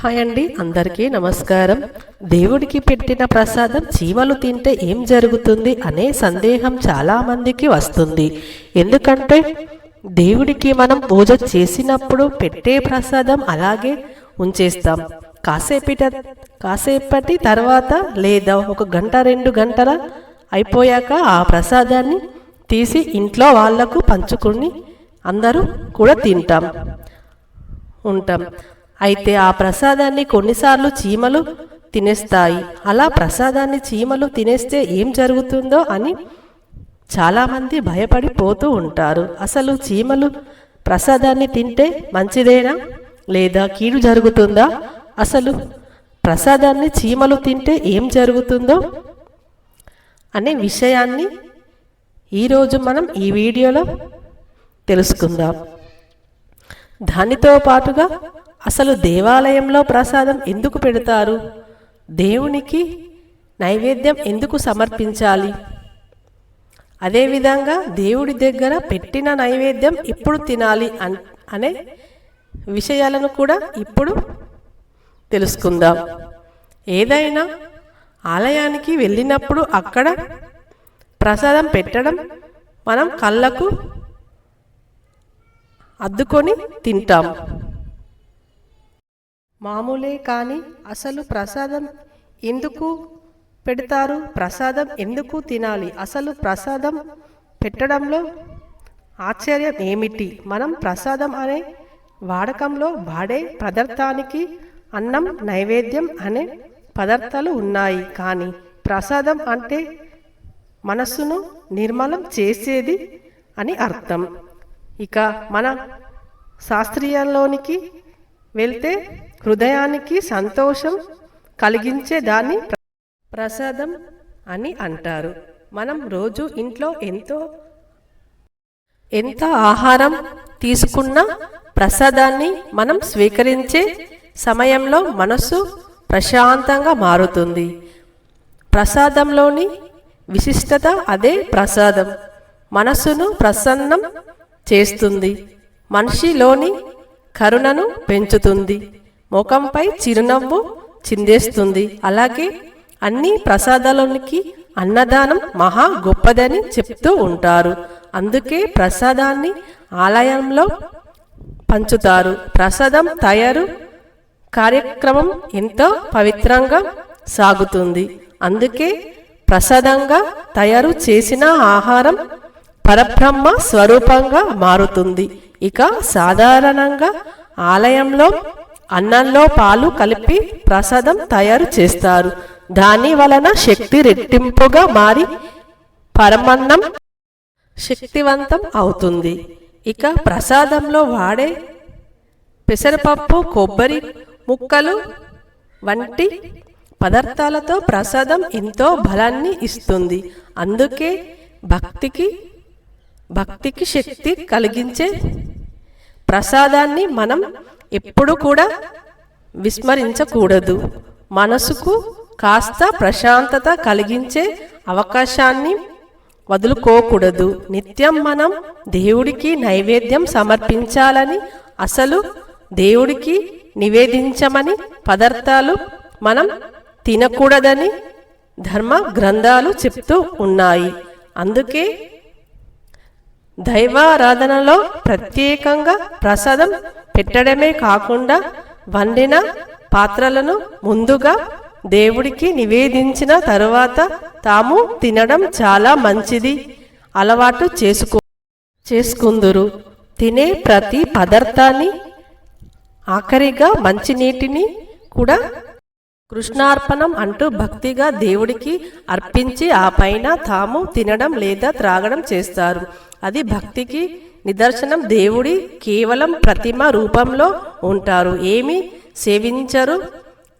Hi అండి అందరికీ నమస్కారం. దేవుడికి పెట్టిన ప్రసాదం చీమలు తింటే ఏం జరుగుతుంది అనే సందేహం చాలా మందికి వస్తుంది. ఎందుకంటే దేవుడికి మనం పూజ చేసినప్పుడు పెట్టే ప్రసాదం అలాగే ఉంచేస్తాం. కాసేపట కాసేపటి తర్వాత లేదా ఒక గంట రెండు గంటల అయిపోయాక ఆ ప్రసాదాన్ని తీసి ఇంట్లో వాళ్ళకు పంచుకుని అందరూ కూడా తింటాం ఉంటాం. అయితే ఆ ప్రసాదాన్ని కొన్నిసార్లు చీమలు తినేస్తాయి. అలా ప్రసాదాన్ని చీమలు తినేస్తే ఏం జరుగుతుందో అని చాలామంది భయపడిపోతూ ఉంటారు. అసలు చీమలు ప్రసాదాన్ని తింటే మంచిదేనా? లేదా కీడు జరుగుతుందా? అసలు ప్రసాదాన్ని చీమలు తింటే ఏం జరుగుతుందో? అనే విషయాన్ని ఈరోజు మనం ఈ వీడియోలో తెలుసుకుందాం. దానితో పాటుగా అసలు దేవాలయంలో ప్రసాదం ఎందుకు పెడతారు? దేవునికి నైవేద్యం ఎందుకు సమర్పించాలి? అదేవిధంగా దేవుడి దగ్గర పెట్టిన నైవేద్యం ఎప్పుడు తినాలి అన్ అనే విషయాలను కూడా ఇప్పుడు తెలుసుకుందాం. ఏదైనా ఆలయానికి వెళ్ళినప్పుడు అక్కడ ప్రసాదం పెట్టడం మనం కళ్ళకు అద్దుకొని తింటాం. మామూలే కానీ అసలు ప్రసాదం ఎందుకు పెడతారు? ప్రసాదం ఎందుకు తినాలి? అసలు ప్రసాదం పెట్టడంలో ఆశ్చర్యం ఏమిటి? మనం ప్రసాదం అనే వాడకంలో వాడే పదార్థానికి అన్నం నైవేద్యం అనే పదార్థాలు ఉన్నాయి. కానీ ప్రసాదం అంటే మనస్సును నిర్మలం చేసేది అని అర్థం. ఇక మన శాస్త్రీయంలోనికి వెళ్తే హృదయానికి సంతోషం కలిగించే దాన్ని ప్రసాదం అని అంటారు. మనం రోజు ఇంట్లో ఎంతో ఎంత ఆహారం తీసుకున్నా ప్రసాదాన్ని మనం స్వీకరించే సమయంలో మనస్సు ప్రశాంతంగా మారుతుంది. ప్రసాదంలోని విశిష్టత అదే ప్రసాదం. మనస్సును ప్రసన్నం చేస్తుంది. మనిషిలోని కరుణను పెంచుతుంది. ముఖంపై చిరునవ్వు చిందేస్తుంది. అలాగే అన్ని ప్రసాదాలకి అన్నదానం మహా గొప్పదని చెప్తూ ఉంటారు. అందుకే ప్రసాదాన్ని ఆలయంలో పంచుతారు. ప్రసాదం తయారు కార్యక్రమం ఎంతో పవిత్రంగా సాగుతుంది. అందుకే ప్రసాదంగా తయారు చేసిన ఆహారం పరబ్రహ్మ స్వరూపంగా మారుతుంది. ఇక సాధారణంగా ఆలయంలో అన్నంలో పాలు కలిపి ప్రసాదం తయారు చేస్తారు. దాని వలన శక్తి రెట్టింపుగా మారి పరమన్నం శక్తివంతం అవుతుంది. ఇక ప్రసాదంలో వాడే పెసరపప్పు కొబ్బరి ముక్కలు వంటి పదార్థాలతో ప్రసాదం ఎంతో బలాన్ని ఇస్తుంది. అందుకే భక్తికి భక్తికి శక్తి కలిగించే ప్రసాదాన్ని మనం ఎప్పుడు కూడా విస్మరించకూడదు. మనసుకు కాస్త ప్రశాంతత కలిగించే అవకాశాన్ని వదులుకోకూడదు. నిత్యం మనం దేవుడికి నైవేద్యం సమర్పించాలని అసలు దేవుడికి నివేదించమని పదార్థాలు మనం తినకూడదని ధర్మ గ్రంథాలు చెప్తూ ఉన్నాయి. అందుకే దైవారాధనలో ప్రత్యేకంగా ప్రసాదం పెట్టడమే కాకుండా వండిన పాత్రలను ముందుగా దేవుడికి నివేదించిన తరువాత తాము తినడం చాలా మంచిది. అలవాటు చేసుకో చేసుకుందురు. తినే ప్రతి పదార్థాన్ని ఆఖరిగా మంచినీటిని కూడా కృష్ణార్పణం అంటూ భక్తిగా దేవుడికి అర్పించి ఆ పైన తాము తినడం లేదా త్రాగడం చేస్తారు. అది భక్తికి నిదర్శనం. దేవుడి కేవలం ప్రతిమ రూపంలో ఉంటారు. ఏమి సేవించరు.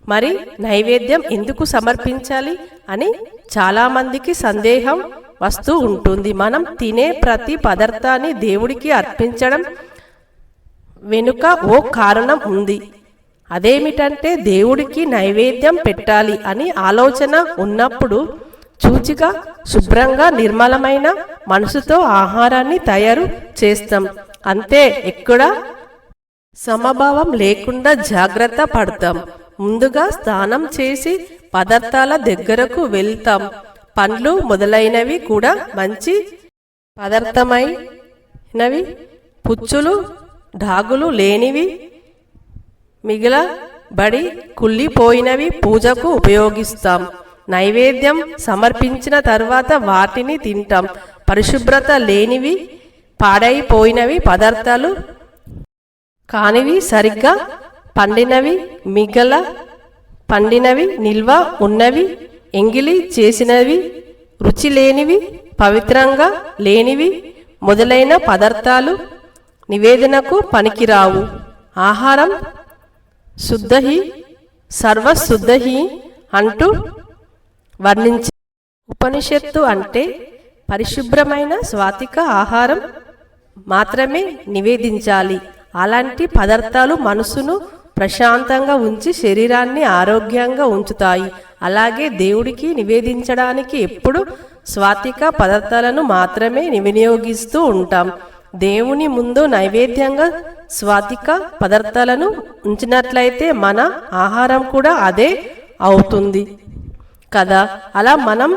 మరి నైవేద్యం ఎందుకు సమర్పించాలి అని చాలామందికి సందేహం వస్తూ ఉంటుంది. మనం తినే ప్రతి పదార్థాన్ని దేవుడికి అర్పించడం వెనుక ఓ కారణం ఉంది. అదేమిటంటే దేవుడికి నైవేద్యం పెట్టాలి అని ఆలోచన ఉన్నప్పుడు చూచిగా శుభ్రంగా నిర్మలమైన మనసుతో ఆహారాన్ని తయారు చేస్తాం. అంతే ఎక్కడ సమభావం లేకుండా జాగ్రత్త పడతాం. ముందుగా స్నానం చేసి పదార్థాల దగ్గరకు వెళ్తాం. పండ్లు మొదలైనవి కూడా మంచి పదార్థమైనవి. పుచ్చులు డాగులు లేనివి మిగిలబడి కుళ్ళిపోయినవి పూజకు ఉపయోగిస్తాం. నైవేద్యం సమర్పించిన తర్వాత వాటిని తింటాం. పరిశుభ్రత లేనివి పాడైపోయినవి పదార్థాలు కానివి సరిగ్గా పండినవి మిగల పండినవి నిల్వ ఉన్నవి ఎంగిలి చేసినవి రుచి లేనివి పవిత్రంగా లేనివి మొదలైన పదార్థాలు నివేదనకు పనికిరావు. ఆహారం శుద్ధహి సర్వశుద్ధహి అంటూ వర్ణించి ఉపనిషత్తు అంటే పరిశుభ్రమైన స్వాతిక ఆహారం మాత్రమే నివేదించాలి. అలాంటి పదార్థాలు మనసును ప్రశాంతంగా ఉంచి శరీరాన్ని ఆరోగ్యంగా ఉంచుతాయి. అలాగే దేవుడికి నివేదించడానికి ఎప్పుడు స్వాతిక పదార్థాలను మాత్రమే వినియోగిస్తూ ఉంటాం. దేవుని ముందు నైవేద్యంగా స్వాతిక పదార్థాలను ఉంచినట్లయితే మన ఆహారం కూడా అదే అవుతుంది. కదా? అలా మనం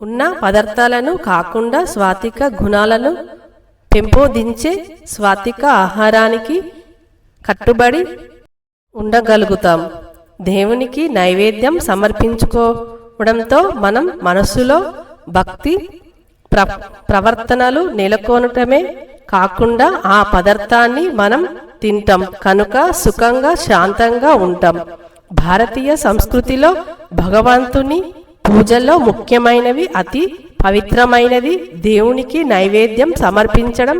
ఉన్న పదార్థాలను కాకుండా స్వాతిక గుణాలను పెంపొందించే స్వాతిక ఆహారానికి కట్టుబడి ఉండగలుగుతాం. దేవునికి నైవేద్యం సమర్పించుకోవడంతో మనం మనసులో భక్తి ప్ర ప్రవర్తనలు నెలకొనటమే కాకుండా ఆ పదార్థాన్ని మనం తింటాం. కనుక సుఖంగా శాంతంగా ఉంటాం. భారతీయ సంస్కృతిలో భగవంతుని పూజల్లో ముఖ్యమైనవి అతి పవిత్రమైనది దేవునికి నైవేద్యం సమర్పించడం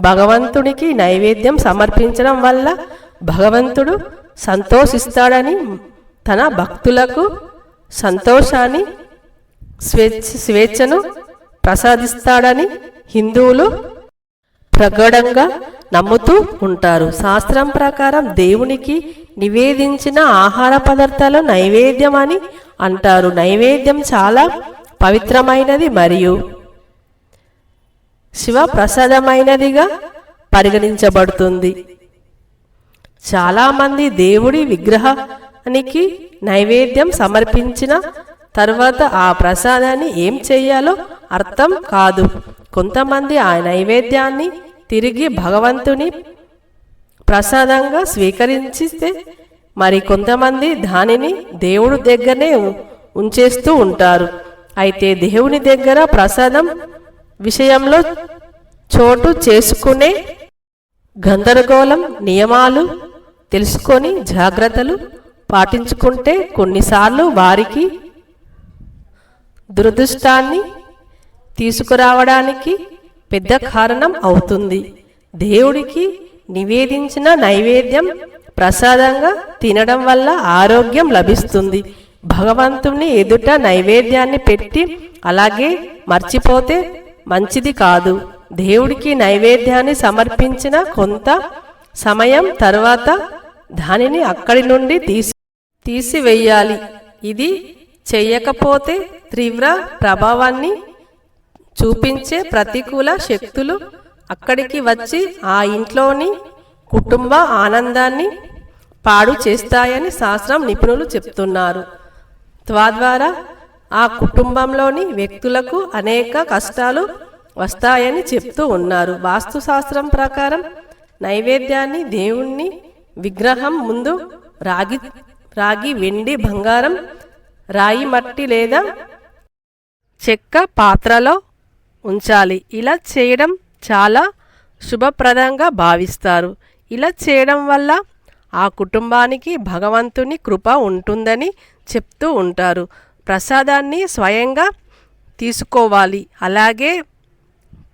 భగవంతునికి నైవేద్యం సమర్పించడం వల్ల భగవంతుడు సంతోషిస్తాడని తన భక్తులకు సంతోషాన్ని స్వేచ్ఛ స్వేచ్ఛను ప్రసాదిస్తాడని హిందువులు ప్రగాఢంగా నమ్ముతూ ఉంటారు. శాస్త్రం ప్రకారం దేవునికి నివేదించిన ఆహార పదార్థాలు నైవేద్యం అని అంటారు. నైవేద్యం చాలా పవిత్రమైనది మరియు శివ ప్రసాదమైనదిగా పరిగణించబడుతుంది. చాలామంది దేవుడి విగ్రహానికి నైవేద్యం సమర్పించిన తర్వాత ఆ ప్రసాదాన్ని ఏం చేయాలో అర్థం కాదు. కొంతమంది ఆ నైవేద్యాన్ని తిరిగి భగవంతుని ప్రసాదంగా స్వీకరించితే మరి కొంతమంది దానిని దేవుడి దగ్గరనే ఉ- ఉంచేస్తూ ఉంటారు. అయితే దేవుని దగ్గర ప్రసాదం విషయంలో చోటు చేసుకునే గందరగోళం నియమాలు తెలుసుకొని జాగ్రత్తలు పాటించుకుంటే కొన్నిసార్లు వారికి దురదృష్టాన్ని తీసుకురావడానికి పెద్ద కారణం అవుతుంది. దేవుడికి నివేదించిన నైవేద్యం ప్రసాదంగా తినడం వల్ల ఆరోగ్యం లభిస్తుంది. భగవంతుని ఎదుట నైవేద్యాన్ని పెట్టి అలాగే మర్చిపోతే మంచిది కాదు. దేవుడికి నైవేద్యాన్ని సమర్పించిన కొంత సమయం తర్వాత దానిని అక్కడి నుండి తీసి తీసివేయాలి. ఇది చెయ్యకపోతే తీవ్ర ప్రభావాన్ని చూపించే ప్రతికూల శక్తులు అక్కడికి వచ్చి ఆ ఇంట్లోని కుటుంబ ఆనందాన్ని పాడు చేస్తాయని శాస్త్రం నిపుణులు చెప్తున్నారు. తద్వారా ఆ కుటుంబంలోని వ్యక్తులకు అనేక కష్టాలు వస్తాయని చెప్తూ ఉన్నారు. వాస్తుశాస్త్రం ప్రకారం నైవేద్యాన్ని దేవుణ్ణి విగ్రహం ముందు రాగి రాగి వెండి బంగారం రాయి మట్టి లేదా చెక్క పాత్రలో ఉంచాలి. ఇలా చేయడం చాలా శుభప్రదంగా భావిస్తారు. ఇలా చేయడం వల్ల ఆ కుటుంబానికి భగవంతుని కృప ఉంటుందని చెప్తూ ఉంటారు. ప్రసాదాన్ని స్వయంగా తీసుకోవాలి. అలాగే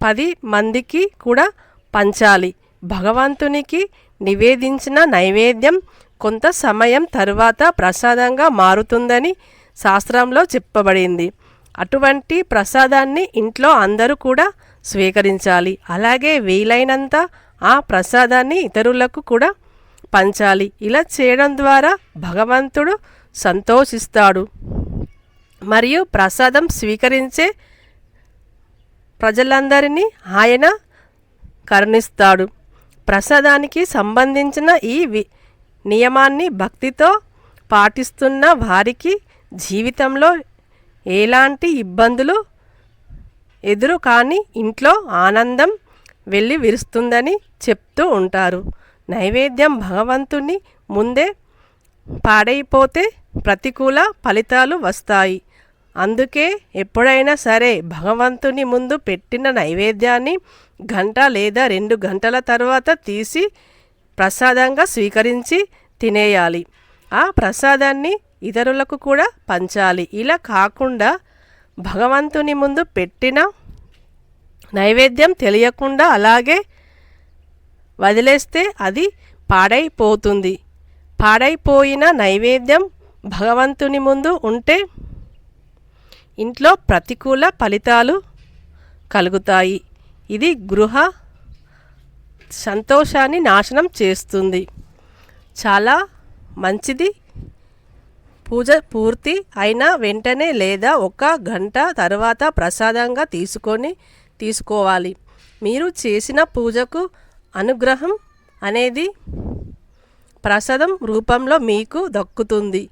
పది మందికి కూడా పంచాలి. భగవంతునికి నివేదించిన నైవేద్యం కొంత సమయం తరువాత ప్రసాదంగా మారుతుందని శాస్త్రంలో చెప్పబడింది. అటువంటి ప్రసాదాన్ని ఇంట్లో అందరూ కూడా స్వీకరించాలి. అలాగే వీలైనంత ఆ ప్రసాదాన్ని ఇతరులకు కూడా పంచాలి. ఇలా చేయడం ద్వారా భగవంతుడు సంతోషిస్తాడు. మరియు ప్రసాదం స్వీకరించే ప్రజలందరినీ ఆయన కరుణిస్తాడు. ప్రసాదానికి సంబంధించిన ఈ వి నియమాన్ని భక్తితో పాటిస్తున్న వారికి జీవితంలో ఎలాంటి ఇబ్బందులు ఎదురు కాని ఇంట్లో ఆనందం వెళ్ళి విరుస్తుందని చెప్తూ ఉంటారు. నైవేద్యం భగవంతుని ముందే పాడైపోతే ప్రతికూల ఫలితాలు వస్తాయి. అందుకే ఎప్పుడైనా సరే భగవంతుని ముందు పెట్టిన నైవేద్యాన్ని గంట లేదా రెండు గంటల తర్వాత తీసి ప్రసాదంగా స్వీకరించి తినేయాలి. ఆ ప్రసాదాన్ని ఇతరులకు కూడా పంచాలి. ఇలా కాకుండా భగవంతుని ముందు పెట్టిన నైవేద్యం తెలియకుండా అలాగే వదిలేస్తే అది పాడైపోతుంది. పాడైపోయిన నైవేద్యం భగవంతుని ముందు ఉంటే ఇంట్లో ప్రతికూల ఫలితాలు కలుగుతాయి. ఇది గృహ సంతోషాన్ని నాశనం చేస్తుంది. చాలా మంచిది పూజ పూర్తి అయిన వెంటనే లేదా ఒక గంట తర్వాత ప్రసాదంగా తీసుకొని తీసుకోవాలి. మీరు చేసిన పూజకు అనుగ్రహం అనేది ప్రసాదం రూపంలో మీకు దక్కుతుంది.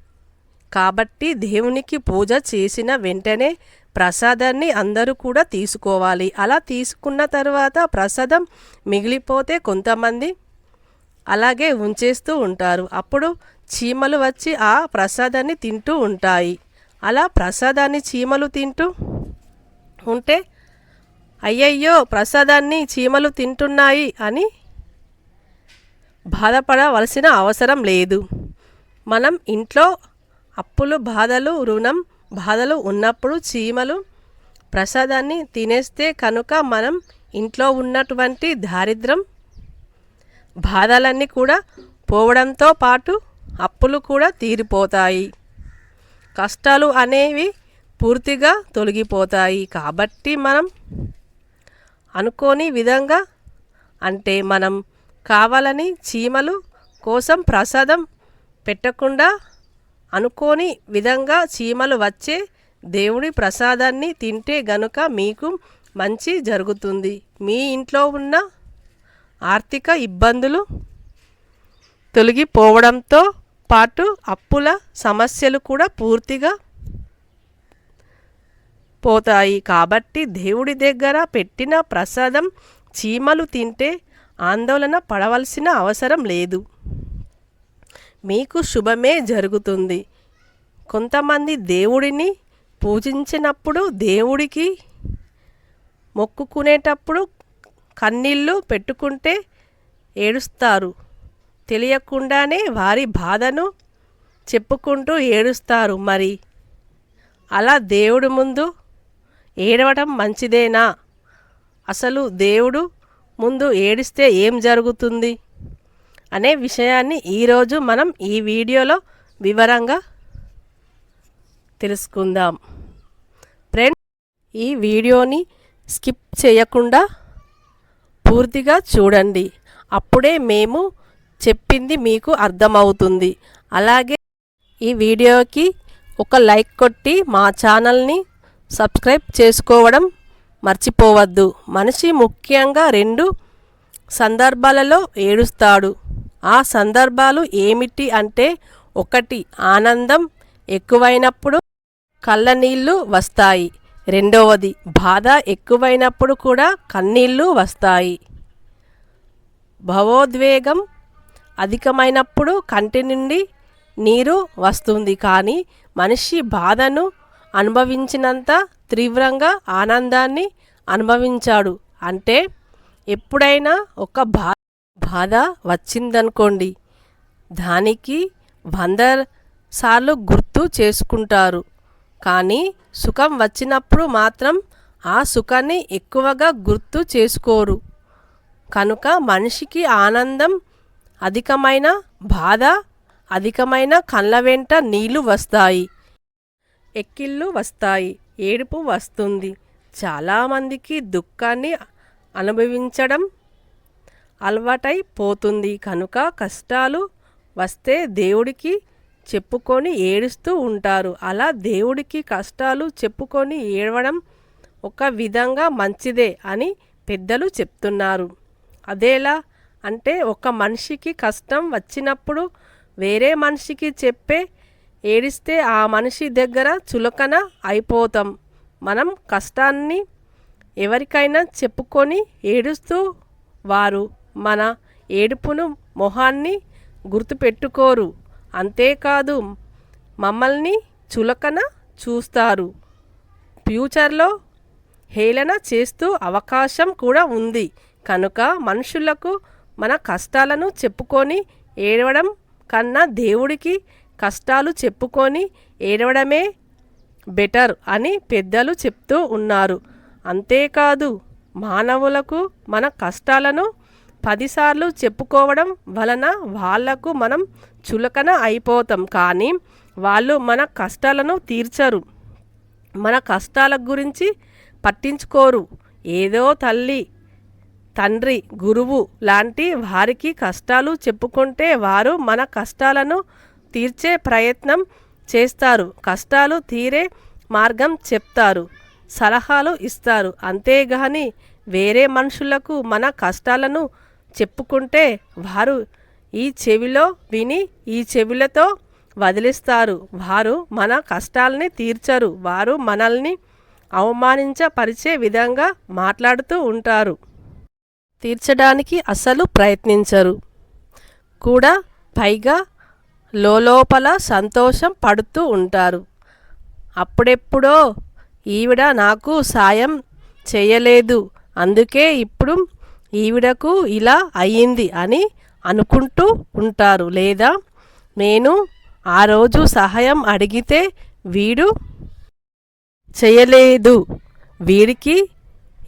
కాబట్టి దేవునికి పూజ చేసిన వెంటనే ప్రసాదాన్ని అందరూ కూడా తీసుకోవాలి. అలా తీసుకున్న తర్వాత ప్రసాదం మిగిలిపోతే కొంతమంది అలాగే ఉంచేస్తూ ఉంటారు. అప్పుడు చీమలు వచ్చి ఆ ప్రసాదాన్ని తింటూ ఉంటాయి. అలా ప్రసాదాన్ని చీమలు తింటూ ఉంటే అయ్యయ్యో ప్రసాదాన్ని చీమలు తింటున్నాయి అని బాధపడవలసిన అవసరం లేదు. మనం ఇంట్లో అప్పులు బాధలు రుణం బాధలు ఉన్నప్పుడు చీమలు ప్రసాదాన్ని తినేస్తే కనుక మనం ఇంట్లో ఉన్నటువంటి దారిద్రం బాధలన్నీ కూడా పోవడంతో పాటు అప్పులు కూడా తీరిపోతాయి. కష్టాలు అనేవి పూర్తిగా తొలగిపోతాయి. కాబట్టి మనం అనుకోని విధంగా అంటే మనం కావాలని చీమలు కోసం ప్రసాదం పెట్టకుండా అనుకోని విధంగా చీమలు వచ్చే దేవుడి ప్రసాదాన్ని తింటే గనుక మీకు మంచి జరుగుతుంది. మీ ఇంట్లో ఉన్న ఆర్థిక ఇబ్బందులు తొలగిపోవడంతో పాటు అప్పుల సమస్యలు కూడా పూర్తిగా పోతాయి. కాబట్టి దేవుడి దగ్గర పెట్టిన ప్రసాదం చీమలు తింటే ఆందోళన పడవలసిన అవసరం లేదు. మీకు శుభమే జరుగుతుంది. కొంతమంది దేవుడిని పూజించినప్పుడు దేవుడికి మొక్కుకునేటప్పుడు కన్నీళ్ళు పెట్టుకుంటే ఏడుస్తారు. తెలియకుండానే వారి బాధను చెప్పుకుంటూ ఏడుస్తారు. మరి అలా దేవుడు ముందు ఏడవటం మంచిదేనా? అసలు దేవుడు ముందు ఏడిస్తే ఏం జరుగుతుంది? అనే విషయాన్ని ఈరోజు మనం ఈ వీడియోలో వివరంగా తెలుసుకుందాం. ఫ్రెండ్ ఈ వీడియోని స్కిప్ చేయకుండా పూర్తిగా చూడండి. అప్పుడే మేము చెప్పింది మీకు అర్థమవుతుంది. అలాగే ఈ వీడియోకి ఒక లైక్ కొట్టి మా ఛానల్ని సబ్స్క్రైబ్ చేసుకోవడం మర్చిపోవద్దు. మనిషి ముఖ్యంగా రెండు సందర్భాలలో ఏడుస్తాడు. ఆ సందర్భాలు ఏమిటి అంటే ఒకటి ఆనందం ఎక్కువైనప్పుడు కళ్ళనీళ్ళు వస్తాయి. రెండవది బాధ ఎక్కువైనప్పుడు కూడా కన్నీళ్ళు వస్తాయి. భావోద్వేగం అధికమైనప్పుడు కంటి నుండి నీరు వస్తుంది. కానీ మనిషి బాధను అనుభవించినంత తీవ్రంగా ఆనందాన్ని అనుభవించాడు. అంటే ఎప్పుడైనా ఒక బా బాధ వచ్చిందనుకోండి దానికి వంద సార్లు గుర్తు చేసుకుంటారు. కానీ సుఖం వచ్చినప్పుడు మాత్రం ఆ సుఖాన్ని ఎక్కువగా గుర్తు చేసుకోరు. కనుక మనిషికి ఆనందం అధికమైన బాధ అధికమైన కళ్ళ వెంట నీళ్ళు వస్తాయి. ఎక్కిళ్ళు వస్తాయి ఏడుపు వస్తుంది. చాలామందికి దుఃఖాన్ని అనుభవించడం అలవాటైపోతుంది. కనుక కష్టాలు వస్తే దేవుడికి చెప్పుకొని ఏడుస్తూ ఉంటారు. అలా దేవుడికి కష్టాలు చెప్పుకొని ఏడవడం ఒక విధంగా మంచిదే అని పెద్దలు చెప్తున్నారు. అదేలా అంటే ఒక మనిషికి కష్టం వచ్చినప్పుడు వేరే మనిషికి చెప్పే ఏడిస్తే ఆ మనిషి దగ్గర చులకన అయిపోతాం. మనం కష్టాన్ని ఎవరికైనా చెప్పుకొని ఏడుస్తూ వారు మన ఏడుపును మొహాన్ని గుర్తుపెట్టుకోరు. అంతేకాదు మమ్మల్ని చులకన చూస్తారు. ఫ్యూచర్లో హేళన చేస్తూ అవకాశం కూడా ఉంది. కనుక మనుషులకు మన కష్టాలను చెప్పుకొని ఏడవడం కన్నా దేవుడికి కష్టాలు చెప్పుకొని ఏడవడమే బెటర్ అని పెద్దలు చెప్తూ ఉన్నారు. అంతేకాదు మానవులకు మన కష్టాలను పదిసార్లు చెప్పుకోవడం వలన వాళ్ళకు మనం చులకన అయిపోతాం. కానీ వాళ్ళు మన కష్టాలను తీర్చరు. మన కష్టాల గురించి పట్టించుకోరు. ఏదో తల్లి తండ్రి గురువు లాంటి వారికి కష్టాలు చెప్పుకుంటే వారు మన కష్టాలను తీర్చే ప్రయత్నం చేస్తారు. కష్టాలు తీరే మార్గం చెప్తారు. సలహాలు ఇస్తారు. అంతేగాని వేరే మనుషులకు మన కష్టాలను చెప్పుకుంటే వారు ఈ చెవిలో విని ఈ చెవులతో వదిలిస్తారు. వారు మన కష్టాలని తీర్చరు. వారు మనల్ని అవమానించపరిచే విధంగా మాట్లాడుతూ ఉంటారు. తీర్చడానికి అసలు ప్రయత్నించరు. కూడా పైగా లోపల సంతోషం పడుతూ ఉంటారు. అప్పుడెప్పుడో ఈవిడ నాకు సాయం చేయలేదు. అందుకే ఇప్పుడు ఈవిడకు ఇలా అయ్యింది అని అనుకుంటూ ఉంటారు. లేదా నేను ఆ రోజు సహాయం అడిగితే వీడు చేయలేదు. వీడికి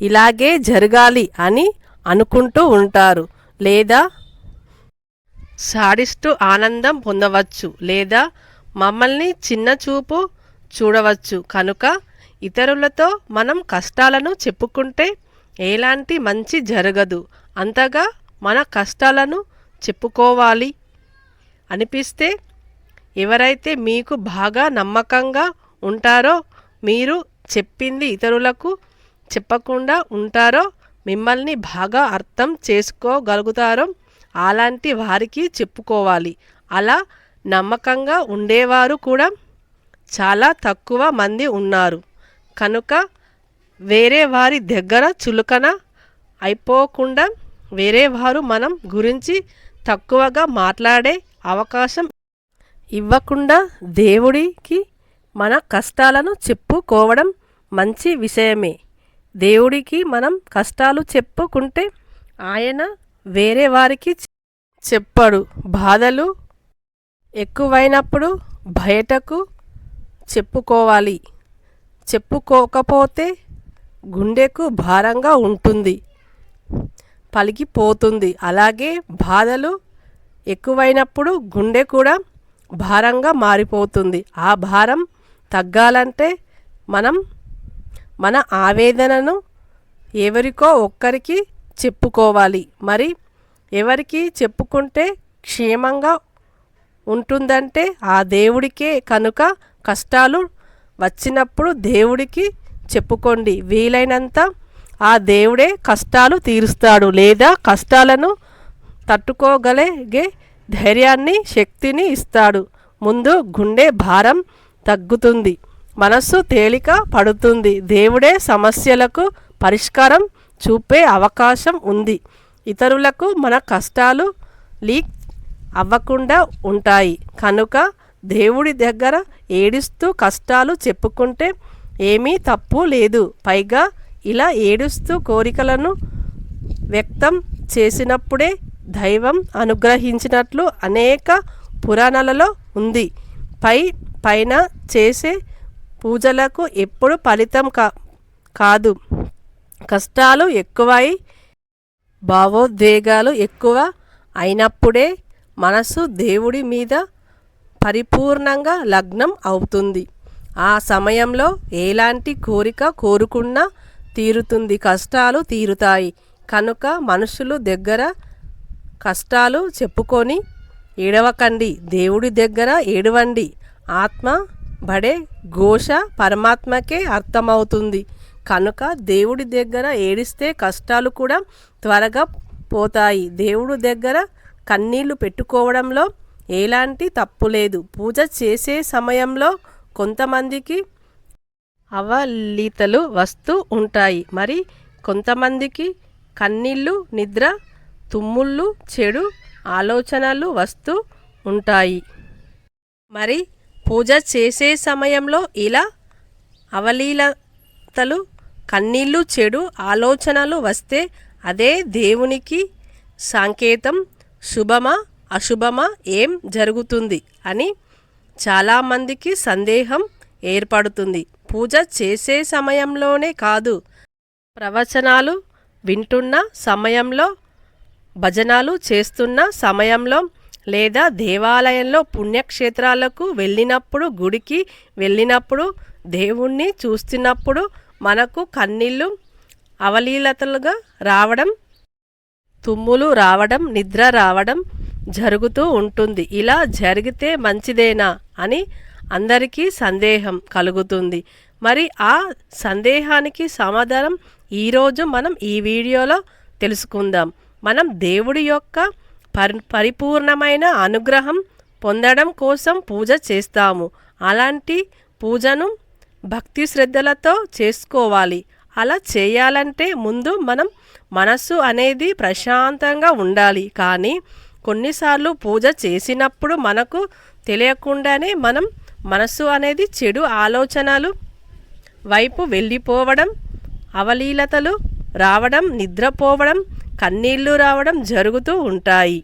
ఇలాగే జరగాలి అని అనుకుంటూ ఉంటారు. లేదా సాడిస్టు ఆనందం పొందవచ్చు. లేదా మమ్మల్ని చిన్న చూపు చూడవచ్చు. కనుక ఇతరులతో మనం కష్టాలను చెప్పుకుంటే ఎలాంటి మంచి జరగదు. అంతగా మన కష్టాలను చెప్పుకోవాలి. అనిపిస్తే ఎవరైతే మీకు బాగా నమ్మకంగా ఉంటారో మీరు చెప్పింది ఇతరులకు చెప్పకుండా ఉంటారో మిమ్మల్ని బాగా అర్థం చేసుకోగలుగుతారో అలాంటి వారికి చెప్పుకోవాలి. అలా నమ్మకంగా ఉండేవారు కూడా చాలా తక్కువ మంది ఉన్నారు. కనుక వేరే వారి దగ్గర చులకన అయిపోకుండా వేరే వారు మనం గురించి తక్కువగా మాట్లాడే అవకాశం ఇవ్వకుండా దేవుడికి మన కష్టాలను చెప్పుకోవడం మంచి విషయమే. దేవుడికి మనం కష్టాలు చెప్పుకుంటే ఆయన వేరే వారికి చెప్పడు. బాధలు ఎక్కువైనప్పుడు బయటకు చెప్పుకోవాలి. చెప్పుకోకపోతే గుండెకు భారంగా ఉంటుంది. పలికిపోతుంది అలాగే బాధలు ఎక్కువైనప్పుడు గుండె కూడా భారంగా మారిపోతుంది. ఆ భారం తగ్గాలంటే మనం మన ఆవేదనను ఎవరికో ఒక్కరికి చెప్పుకోవాలి. మరి ఎవరికి చెప్పుకుంటే క్షేమంగా ఉంటుందంటే ఆ దేవుడికే కనుక కష్టాలు వచ్చినప్పుడు దేవుడికి చెప్పుకోండి. వీలైనంత ఆ దేవుడే కష్టాలు తీరుస్తాడు లేదా కష్టాలను తట్టుకోగలిగే ధైర్యాన్ని శక్తిని ఇస్తాడు. ముందు గుండె భారం తగ్గుతుంది. మనస్సు తేలిక పడుతుంది. దేవుడే సమస్యలకు పరిష్కారం చూపే అవకాశం ఉంది. ఇతరులకు మన కష్టాలు లీక్ అవ్వకుండా ఉంటాయి. కనుక దేవుడి దగ్గర ఏడుస్తూ కష్టాలు చెప్పుకుంటే ఏమీ తప్పు లేదు. పైగా ఇలా ఏడుస్తూ కోరికలను వ్యక్తం చేసినప్పుడే దైవం అనుగ్రహించినట్లు అనేక పురాణాలలో ఉంది. పై పైన చేసే పూజలకు ఎప్పుడు ఫలితం కా కాదు. కష్టాలు ఎక్కువై భావోద్వేగాలు ఎక్కువ అయినప్పుడే మనసు దేవుడి మీద పరిపూర్ణంగా లగ్నం అవుతుంది. ఆ సమయంలో ఎలాంటి కోరిక కోరుకున్నా తీరుతుంది కష్టాలు తీరుతాయి. కనుక మనుషులు దగ్గర కష్టాలు చెప్పుకొని ఏడవకండి. దేవుడి దగ్గర ఏడవండి. ఆత్మ బడే ఘోష పరమాత్మకే అర్థమవుతుంది. కనుక దేవుడి దగ్గర ఏడిస్తే కష్టాలు కూడా త్వరగా పోతాయి. దేవుడు దగ్గర కన్నీళ్ళు పెట్టుకోవడంలో ఎలాంటి తప్పు లేదు. పూజ చేసే సమయంలో కొంతమందికి అవలీతలు వస్తూ ఉంటాయి. మరి కొంతమందికి కన్నీళ్ళు నిద్ర తుమ్ముళ్ళు చెడు ఆలోచనలు వస్తూ ఉంటాయి. మరి పూజ చేసే సమయంలో ఇలా అవలీలతలు కన్నీళ్ళు చెడు ఆలోచనలు వస్తే అదే దేవునికి సంకేతం. శుభమా అశుభమా ఏం జరుగుతుంది అని చాలామందికి సందేహం ఏర్పడుతుంది. పూజ చేసే సమయంలోనే కాదు ప్రవచనాలు వింటున్న సమయంలో భజనాలు చేస్తున్న సమయంలో లేదా దేవాలయంలో పుణ్యక్షేత్రాలకు వెళ్ళినప్పుడు గుడికి వెళ్ళినప్పుడు దేవుణ్ణి చూస్తున్నప్పుడు మనకు కన్నీళ్ళు అవలీలతలుగా రావడం తుమ్ములు రావడం నిద్ర రావడం జరుగుతూ ఉంటుంది. ఇలా జరిగితే మంచిదేనా అని అందరికీ సందేహం కలుగుతుంది. మరి ఆ సందేహానికి సమాధానం ఈరోజు మనం ఈ వీడియోలో తెలుసుకుందాం. మనం దేవుడి యొక్క పరిపూర్ణమైన అనుగ్రహం పొందడం కోసం పూజ చేస్తాము. అలాంటి పూజను భక్తి శ్రద్ధలతో చేసుకోవాలి. అలా చేయాలంటే ముందు మనం మనస్సు అనేది ప్రశాంతంగా ఉండాలి. కానీ కొన్నిసార్లు పూజ చేసినప్పుడు మనకు తెలియకుండానే మనం మనస్సు అనేది చెడు ఆలోచనలు వైపు వెళ్ళిపోవడం అవలీలతలు రావడం నిద్రపోవడం కన్నీళ్ళు రావడం జరుగుతూ ఉంటాయి.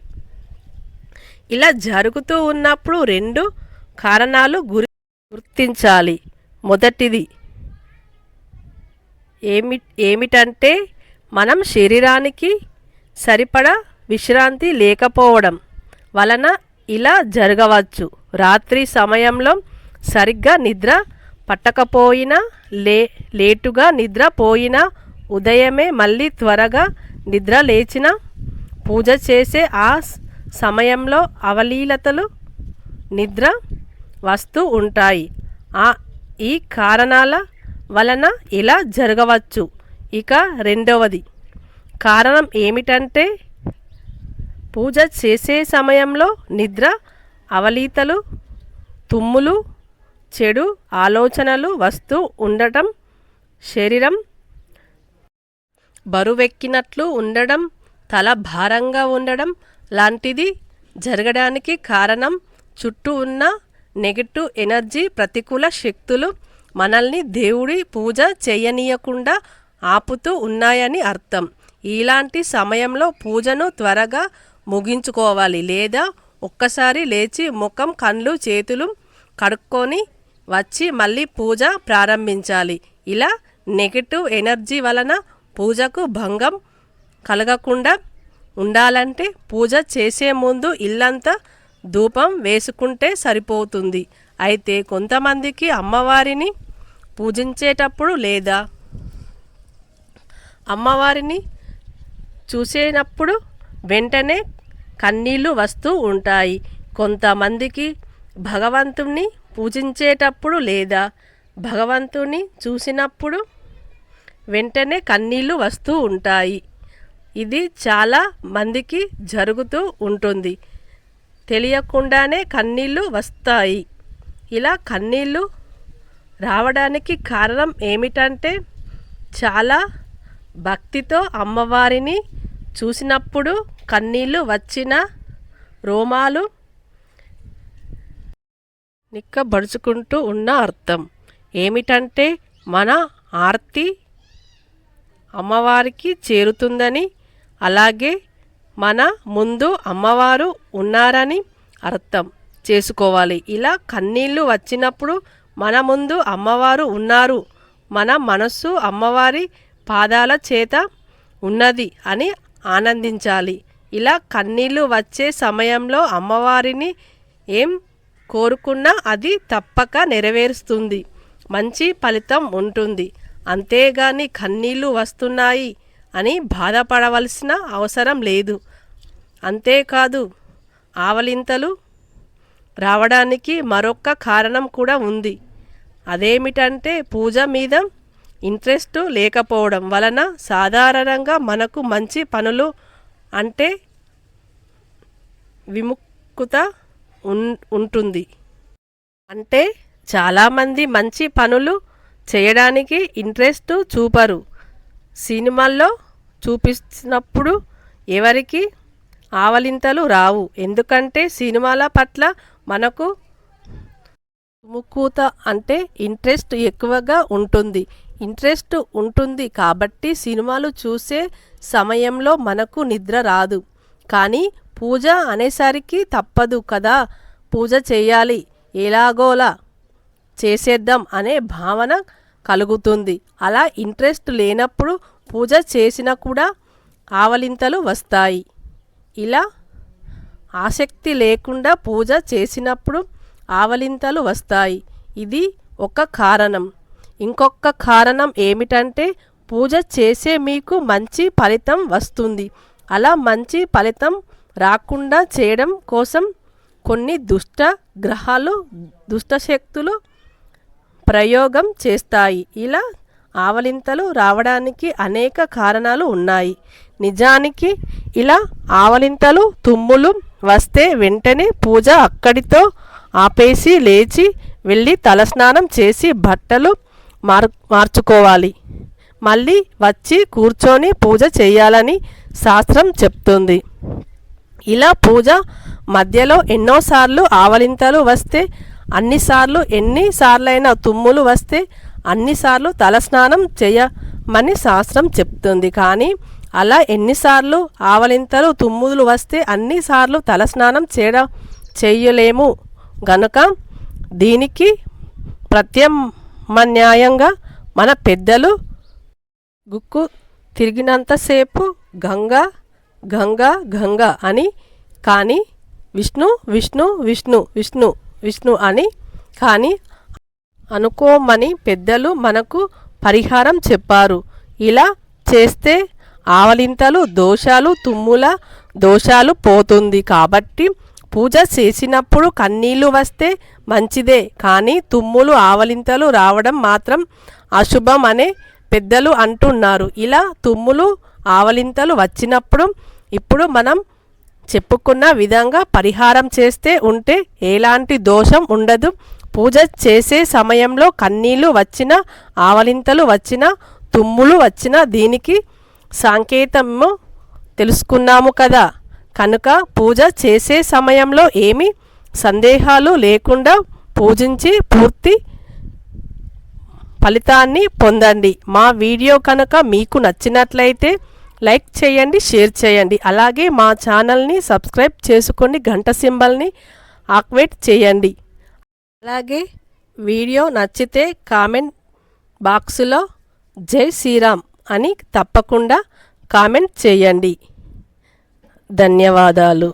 ఇలా జరుగుతూ ఉన్నప్పుడు రెండు కారణాలు గురి గుర్తించాలి. మొదటిది ఏమి ఏమిటంటే మనం శరీరానికి సరిపడా విశ్రాంతి లేకపోవడం వలన ఇలా జరగవచ్చు. రాత్రి సమయంలో సరిగ్గా నిద్ర పట్టకపోయినా లే లేటుగా నిద్ర పోయినా ఉదయమే మళ్ళీ త్వరగా నిద్ర లేచిన పూజ చేసే ఆ సమయంలో అవలీలతలు నిద్ర వస్తూ ఉంటాయి. ఆ ఈ కారణాల వలన ఇలా జరగవచ్చు. ఇక రెండవది. కారణం ఏమిటంటే పూజ చేసే సమయంలో నిద్ర అవలీతలు తుమ్ములు చెడు ఆలోచనలు వస్తూ ఉండటం శరీరం బరువెక్కినట్లు ఉండడం తల భారంగా ఉండడం లాంటిది జరగడానికి కారణం చుట్టూ ఉన్న నెగటివ్ ఎనర్జీ ప్రతికూల శక్తులు మనల్ని దేవుడి పూజ చేయనీయకుండా ఆపుతూ ఉన్నాయని అర్థం. ఇలాంటి సమయంలో పూజను త్వరగా ముగించుకోవాలి లేదా ఒక్కసారి లేచి ముఖం కళ్ళు చేతులు కడుక్కొని వచ్చి మళ్ళీ పూజ ప్రారంభించాలి. ఇలా నెగటివ్ ఎనర్జీ వలన పూజకు భంగం కలగకుండా ఉండాలంటే పూజ చేసే ముందు ఇల్లంతా ధూపం వేసుకుంటే సరిపోతుంది. అయితే కొంతమందికి అమ్మవారిని పూజించేటప్పుడు లేదా అమ్మవారిని చూసేటప్పుడు వెంటనే కన్నీళ్ళు వస్తూ ఉంటాయి. కొంతమందికి భగవంతుణ్ణి పూజించేటప్పుడు లేదా భగవంతుని చూసినప్పుడు వెంటనే కన్నీళ్ళు వస్తూ ఉంటాయి. ఇది చాలా మందికి జరుగుతూ ఉంటుంది. తెలియకుండానే కన్నీళ్ళు వస్తాయి. ఇలా కన్నీళ్ళు రావడానికి కారణం ఏమిటంటే చాలా భక్తితో అమ్మవారిని చూసినప్పుడు కన్నీళ్ళు వచ్చిన రోమాలు నిక్కబడుచుకుంటూ ఉన్న అర్థం. ఏమిటంటే మన ఆర్తి అమ్మవారికి చేరుతుందని అలాగే మన ముందు అమ్మవారు ఉన్నారని అర్థం చేసుకోవాలి. ఇలా కన్నీళ్ళు వచ్చినప్పుడు మన ముందు అమ్మవారు ఉన్నారు. మన మనస్సు అమ్మవారి పాదాల చేత ఉన్నది అని ఆనందించాలి. ఇలా కన్నీళ్ళు వచ్చే సమయంలో అమ్మవారిని ఏం కోరుకున్నా అది తప్పక నెరవేరుస్తుంది. మంచి ఫలితం ఉంటుంది. అంతేగాని కన్నీళ్ళు వస్తున్నాయి అని బాధపడవలసిన అవసరం లేదు. అంతేకాదు ఆవలింతలు రావడానికి మరొక కారణం కూడా ఉంది. అదేమిటంటే పూజ మీద ఇంట్రెస్ట్ లేకపోవడం వలన సాధారణంగా మనకు మంచి పనులు అంటే విముక్త ఉంటుంది. అంటే చాలామంది మంచి పనులు చేయడానికి ఇంట్రెస్ట్ చూపరు. సినిమాల్లో చూపిస్తున్నప్పుడు ఎవరికి ఆవలింతలు రావు. ఎందుకంటే సినిమాల పట్ల మనకు ముక్కుత అంటే ఇంట్రెస్ట్ ఎక్కువగా ఉంటుంది. ఇంట్రెస్ట్ ఉంటుంది కాబట్టి సినిమాలు చూసే సమయంలో మనకు నిద్ర రాదు. కానీ పూజ అనేసరికి తప్పదు కదా. పూజ చేయాలి. ఎలాగోలా చేసేద్దాం అనే భావన కలుగుతుంది. అలా ఇంట్రెస్ట్ లేనప్పుడు పూజ చేసినా కూడా ఆవలింతలు వస్తాయి. ఇలా ఆసక్తి లేకుండా పూజ చేసినప్పుడు ఆవలింతలు వస్తాయి. ఇది ఒక కారణం. ఇంకొక కారణం ఏమిటంటే పూజ చేసే మీకు మంచి ఫలితం వస్తుంది. అలా మంచి ఫలితం రాకుండా చేయడం కోసం కొన్ని దుష్ట గ్రహాలు దుష్ట శక్తులు ప్రయోగం చేస్తాయి. ఇలా ఆవలింతలు రావడానికి అనేక కారణాలు ఉన్నాయి. నిజానికి ఇలా ఆవలింతలు తుమ్ములు వస్తే వెంటనే పూజ అక్కడితో ఆపేసి లేచి వెళ్ళి తలస్నానం చేసి బట్టలు మార్ మార్చుకోవాలి. మళ్ళీ వచ్చి కూర్చొని పూజ చేయాలని శాస్త్రం చెప్తుంది. ఇలా పూజ మధ్యలో ఎన్నోసార్లు ఆవలింతలు వస్తే అన్నిసార్లు ఎన్నిసార్లైనా తుమ్ములు వస్తే అన్నిసార్లు తలస్నానం చేయమని శాస్త్రం చెప్తుంది. కానీ అలా ఎన్నిసార్లు ఆవలింతలు తుమ్ములు వస్తే అన్నిసార్లు తలస్నానం చేయడం చెయ్యలేము గనుక దీనికి ప్రత్యామ్నాయంగా మన పెద్దలు గుక్కు తిరిగినంతసేపు గంగా గంగా గంగా అని కానీ విష్ణు విష్ణు విష్ణు విష్ణు విష్ణు అని కానీ అనుకోమని పెద్దలు మనకు పరిహారం చెప్పారు. ఇలా చేస్తే ఆవలింతలు దోషాలు తుమ్ముల దోషాలు పోతుంది కాబట్టి పూజ చేసినప్పుడు కన్నీళ్ళు వస్తే మంచిదే కానీ తుమ్ములు ఆవలింతలు రావడం మాత్రం అశుభం అనే పెద్దలు అంటున్నారు. ఇలా తుమ్ములు ఆవలింతలు వచ్చినప్పుడు ఇప్పుడు మనం చెప్పుకున్న విధంగా పరిహారం చేస్తే ఉంటే ఎలాంటి దోషం ఉండదు. పూజ చేసే సమయంలో కన్నీళ్ళు వచ్చిన ఆవలింతలు వచ్చిన తుమ్ములు వచ్చిన దీనికి సాంకేతము తెలుసుకున్నాము కదా. కనుక పూజ చేసే సమయంలో ఏమి సందేహాలు లేకుండా పూజించి పూర్తి ఫలితాన్ని పొందండి. మా వీడియో కనుక మీకు నచ్చినట్లయితే లైక్ చేయండి షేర్ చేయండి. అలాగే మా ఛానల్ని సబ్స్క్రైబ్ చేసుకొని గంట సింబల్ని ఆక్వేట్ చేయండి. అలాగే వీడియో నచ్చితే కామెంట్ బాక్సులో జై శ్రీరామ్ అని తప్పకుండా కామెంట్ చేయండి. ధన్యవాదాలు.